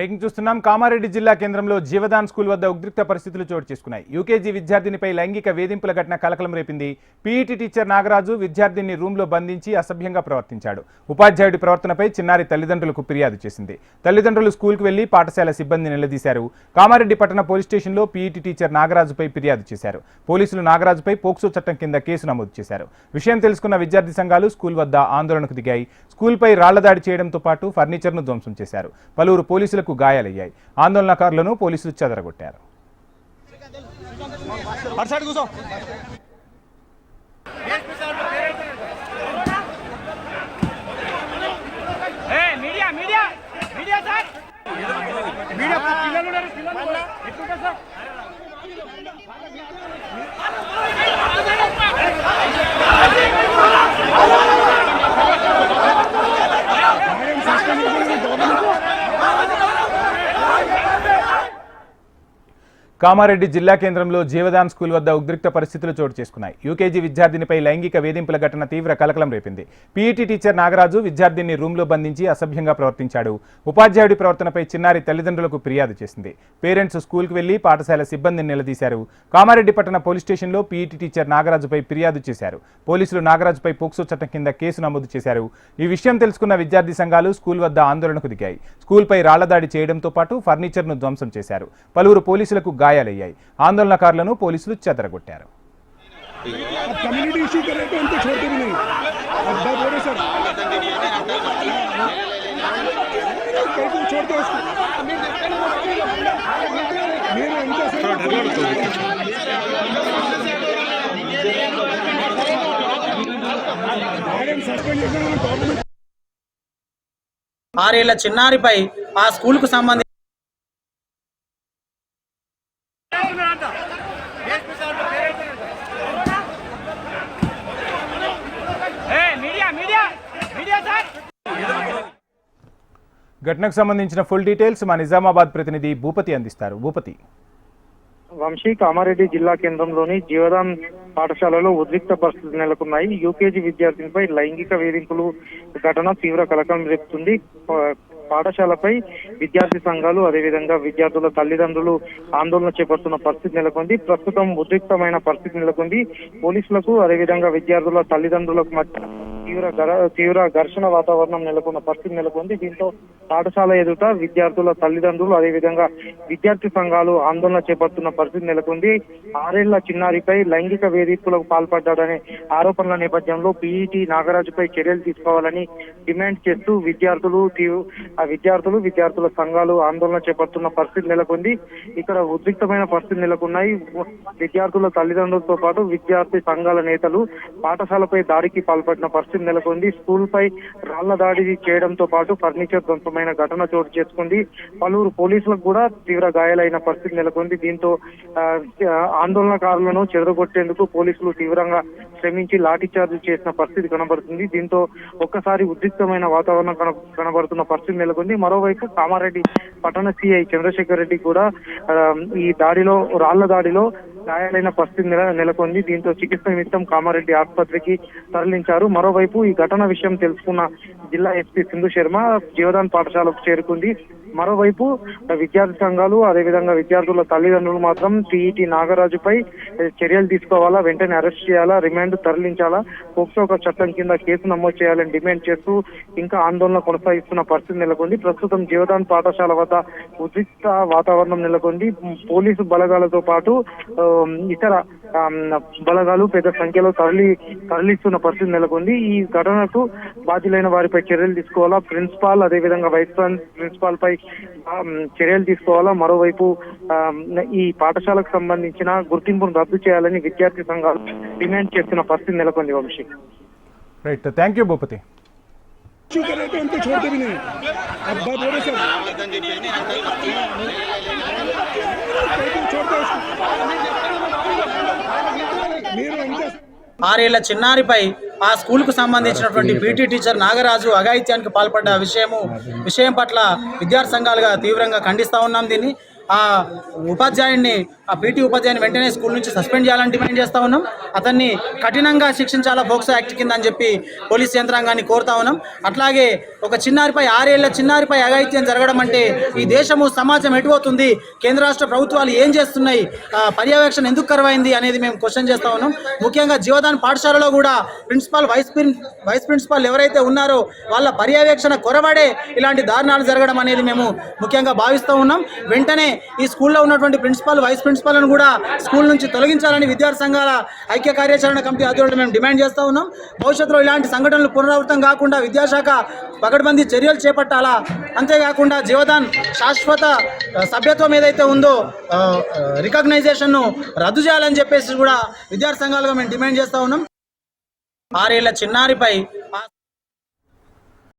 Breaking చూస్తున్నాం. కామారెడ్డి జిల్లా కేంద్రంలో జీవదాన్ స్కూల్ వద్ద ఉద్రిక్త పరిస్థితులు చోటు చేసుకున్నాయి. యూకేజీ విద్యార్థినిపై లైంగిక వేధింపుల ఘటన కలకలం రేపింది. పీఈటీ టీచర్ నాగరాజు విద్యార్థిని రూంలో బంధించి అసభ్యంగా ప్రవర్తించాడు. ఉపాధ్యాయుడి ప్రవర్తనపై చిన్నారి తల్లిదండ్రులకు ఫిర్యాదు చేసింది. తల్లిదండ్రులు స్కూల్కు వెళ్ళి పాఠశాల సిబ్బంది నిలదీశారు. కామారెడ్డి పట్టణ పోలీస్ స్టేషన్లో పీఈటీ టీచర్ నాగరాజుపై ఫిర్యాదు చేశారు. పోలీసులు నాగరాజుపై పోక్సో చట్టం కింద కేసు నమోదు చేశారు. విషయం తెలుసుకున్న విద్యార్థి సంఘాలు స్కూల్ వద్ద ఆందోళనకు దిగాయి. స్కూల్పై రాళ్ళదాడి చేయడంతో పాటు ఫర్నిచర్ను ధ్వంసం చేశారు. పలువురు పోలీసులకు గాయాలయ్యాయి. ఆందోళనకారులను పోలీసులు చెదరగొట్టారు. Media media media sir media పిల్లలు ఉన్నారు పిల్లలు ఉన్నారు. ఎట్లుంటారు సార్ కామారెడ్డి జిల్లా కేంద్రంలో జీవదాన్ స్కూల్ వద్ద ఉద్రిక్త పరిస్థితులు చోటు చేసుకున్నాయి. యూకేజీ విద్యార్థినిపై లైంగిక వేధింపుల ఘటన తీవ్ర కలకలం రేపింది. పీఈటీ టీచర్ నాగరాజు విద్యార్థిని రూంలో బంధించి అసభ్యంగా ప్రవర్తించాడు. ఉపాధ్యాయుడి ప్రవర్తనపై చిన్నారి తల్లిదండ్రులకు ఫిర్యాదు చేసింది. పేరెంట్స్ స్కూల్కు వెళ్ళి పాఠశాల సిబ్బందిని నిలదీశారు. కామారెడ్డి పట్టణ పోలీస్ స్టేషన్లో పీఈటీ టీచర్ నాగరాజుపై ఫిర్యాదు చేశారు. పోలీసులు నాగరాజుపై పోక్సో చట్టం కింద కేసు నమోదు చేశారు. ఈ విషయం తెలుసుకున్న విద్యార్థి సంఘాలు స్కూల్ వద్ద ఆందోళనకు దిగాయి. స్కూల్పై రాళ్ళదాడి చేయడంతో పాటు ఫర్నిచర్ను ధ్వంసం చేశారు. పలువురు పోలీసులకు గాయాలయ్యాయి. ఆందోళనకారులను పోలీసులు చెదరగొట్టారు. ఆరేళ్ళ చిన్నారిపై ఆ స్కూల్కు సంబంధించి ఘటనకు సంబంధించిన ఫుల్ డీటెయిల్స్ మా నిజామాబాద్ ప్రతినిధి భూపతి అందిస్తారు. భూపతి. వంశీ కామారెడ్డి జిల్లా కేంద్రంలోని జీవదాన్ పాఠశాలలో ఉద్రిక్త పరిస్థితులు నెలకొన్నాయి. యూకేజీ విద్యార్థినిపై లైంగిక వేధింపులు ఘటన తీవ్ర కలకలం రేపుతుంది. పా- పాఠశాలపై విద్యార్థి సంఘాలు అదేవిధంగా విద్యార్థుల తల్లిదండ్రులు ఆందోళన చేపడుతున్న పరిస్థితి నెలకొంది. ప్రస్తుతం ఉద్రిక్తమైన పరిస్థితి నెలకొంది. పోలీసులకు అదేవిధంగా విద్యార్థుల తల్లిదండ్రులకు మధ్య తీవ్ర తీవ్ర ఘర్షణ వాతావరణం నెలకొన్న పరిస్థితి నెలకొంది. దీంతో పాఠశాల ఎదుట విద్యార్థుల తల్లిదండ్రులు అదేవిధంగా విద్యార్థి సంఘాలు ఆందోళన చేపడుతున్న పరిస్థితి నెలకొంది. ఆరేళ్ళ చిన్నారిపై లైంగిక వేధింపులకు పాల్పడ్డాడనే ఆరోపణల నేపథ్యంలో పీఈటీ నాగరాజుపై చర్యలు తీసుకోవాలని డిమాండ్ చేస్తూ విద్యార్థులు విద్యార్థులు విద్యార్థుల సంఘాలు ఆందోళన చేపడుతున్న పరిస్థితి నెలకొంది. ఇక్కడ ఉద్రిక్తమైన పరిస్థితి నెలకొన్నాయి. విద్యార్థుల తల్లిదండ్రులతో పాటు విద్యార్థి సంఘాల నేతలు పాఠశాలపై దాడికి పాల్పడిన పరిస్థితి నెలకొంది. స్కూల్ పై రాళ్ళ దాడి చేయడంతో పాటు ఫర్నిచర్ ధ్వంసమైన ఘటన చోటు చేసుకుంది. పలువురు పోలీసులకు కూడా తీవ్ర గాయాలైన పరిస్థితి నెలకొంది. దీంతో ఆ, ఆందోళనకారులను చెదరగొట్టేందుకు పోలీసులు తీవ్రంగా శ్రమించి లాఠీచార్జ్ చేసిన పరిస్థితి కనబడుతుంది. దీంతో ఒక్కసారి ఉద్రిక్తమైన వాతావరణం కన కనబడుతున్న పరిస్థితి నెలకొంది. మరోవైపు కామారెడ్డి పట్టణ సిఐ చంద్రశేఖర్ రెడ్డి కూడా ఈ దాడిలో రాళ్ళ దాడిలో గాయాలైన పరిస్థితి నెల నెలకొంది. దీంతో చికిత్స నిమిత్తం కామారెడ్డి ఆసుపత్రికి తరలించారు. మరోవైపు ఈ ఘటన విషయం తెలుసుకున్న జిల్లా ఎస్పీ సింధు శర్మ జీవదాన్ పాఠశాలకు చేరుకుంది. మరోవైపు విద్యార్థి సంఘాలు అదేవిధంగా విద్యార్థుల తల్లిదండ్రులు మాత్రం టీఈటీ నాగరాజుపై చర్యలు తీసుకోవాలా వెంటనే అరెస్ట్ చేయాలా రిమాండ్ తరలించాలా? పోక్సో ఒక చట్టం కింద కేసు నమోదు చేయాలని డిమాండ్ చేస్తూ ఇంకా ఆందోళన కొనసాగిస్తున్న పరిస్థితి నెలకొంది. ప్రస్తుతం జీవదాన్ పాఠశాల వద్ద ఉద్రిక్త వాతావరణం నెలకొంది. పోలీసు బలగాలతో పాటు ఇతర బలగాలు పెద్ద సంఖ్యలో తరలి తరలిస్తున్న పరిస్థితి నెలకొంది ఈ ఘటనకు బాధ్యులైన వారిపై చర్యలు తీసుకోవాలా ప్రిన్సిపాల్ అదేవిధంగా వైస్ ప్రిన్సిపాల్ పై ఆ, చర్యలు తీసుకోవాలా మరోవైపు ఆ, ఈ పాఠశాలకు సంబంధించిన గుర్తింపును రద్దు చేయాలని విద్యార్థి సంఘాలు డిమాండ్ చేస్తున్న పరిస్థితి నెలకొంది Vamshi right thank you Bhupathi issue करे तो उनको छोड़ते भी नहीं अब बात हो रही सर कल को छोड़ते ఆరేళ్ళ చిన్నారిపై ఆ స్కూల్కు సంబంధించినటువంటి పీటీ టీచర్ నాగరాజు అఘాయిత్యానికి పాల్పడ్డ విషయము విషయం పట్ల విద్యార్థి సంఘాలుగా తీవ్రంగా ఖండిస్తా ఉన్నాం దీన్ని. ఆ ఉపాధ్యాయుడిని ఆ పీటీ ఉపాధ్యాయుని వెంటనే స్కూల్ నుంచి సస్పెండ్ చేయాలని డిమాండ్ చేస్తా ఉన్నాం? అతన్ని కఠినంగా శిక్షించాలా ఫోక్సో యాక్ట్ కింద అని చెప్పి పోలీస్ యంత్రాంగాన్ని కోరుతా ఉన్నాం. అట్లాగే ఒక చిన్నారిపై ఆరేళ్ళ చిన్నారిపై అఘాయిత్యం జరగడం అంటే ఈ దేశము సమాజం ఎటుపోతుంది? కేంద్ర రాష్ట్ర ప్రభుత్వాలు ఏం చేస్తున్నాయి? పర్యవేక్షణ ఎందుకు కరువైంది అనేది మేము క్వశ్చన్ చేస్తా ఉన్నాం. ముఖ్యంగా జీవదాన్ పాఠశాలలో కూడా principal vice prin vice principal ఎవరైతే ఉన్నారో వాళ్ళ పర్యవేక్షణ కొరబడే ఇలాంటి దారుణాలు జరగడం అనేది మేము ముఖ్యంగా భావిస్తూ ఉన్నాం. వెంటనే ఈ స్కూల్లో ఉన్నటువంటి ప్రిన్సిపాల్ వైస్ ప్రిన్సిపాల్ను కూడా స్కూల్ నుంచి తొలగించాలని విద్యార్థి సంఘాల ఐక్య కార్యాచరణ కమిటీ ఆధ్వర్యంలో మేము డిమాండ్ చేస్తూ ఉన్నాం. భవిష్యత్తులో ఇలాంటి సంఘటనలు పునరావృతం కాకుండా విద్యాశాఖ పకడ్బందీ చర్యలు చేపట్టాలా? అంతేకాకుండా జీవదాన్ శాశ్వత సభ్యత్వం ఏదైతే ఉందో రికగ్నైజేషన్ను రద్దు చేయాలని చెప్పేసి కూడా విద్యార్థి సంఘాలుగా మేము డిమాండ్ చేస్తూ ఉన్నాం. ఆరేళ్ళ చిన్నారిపై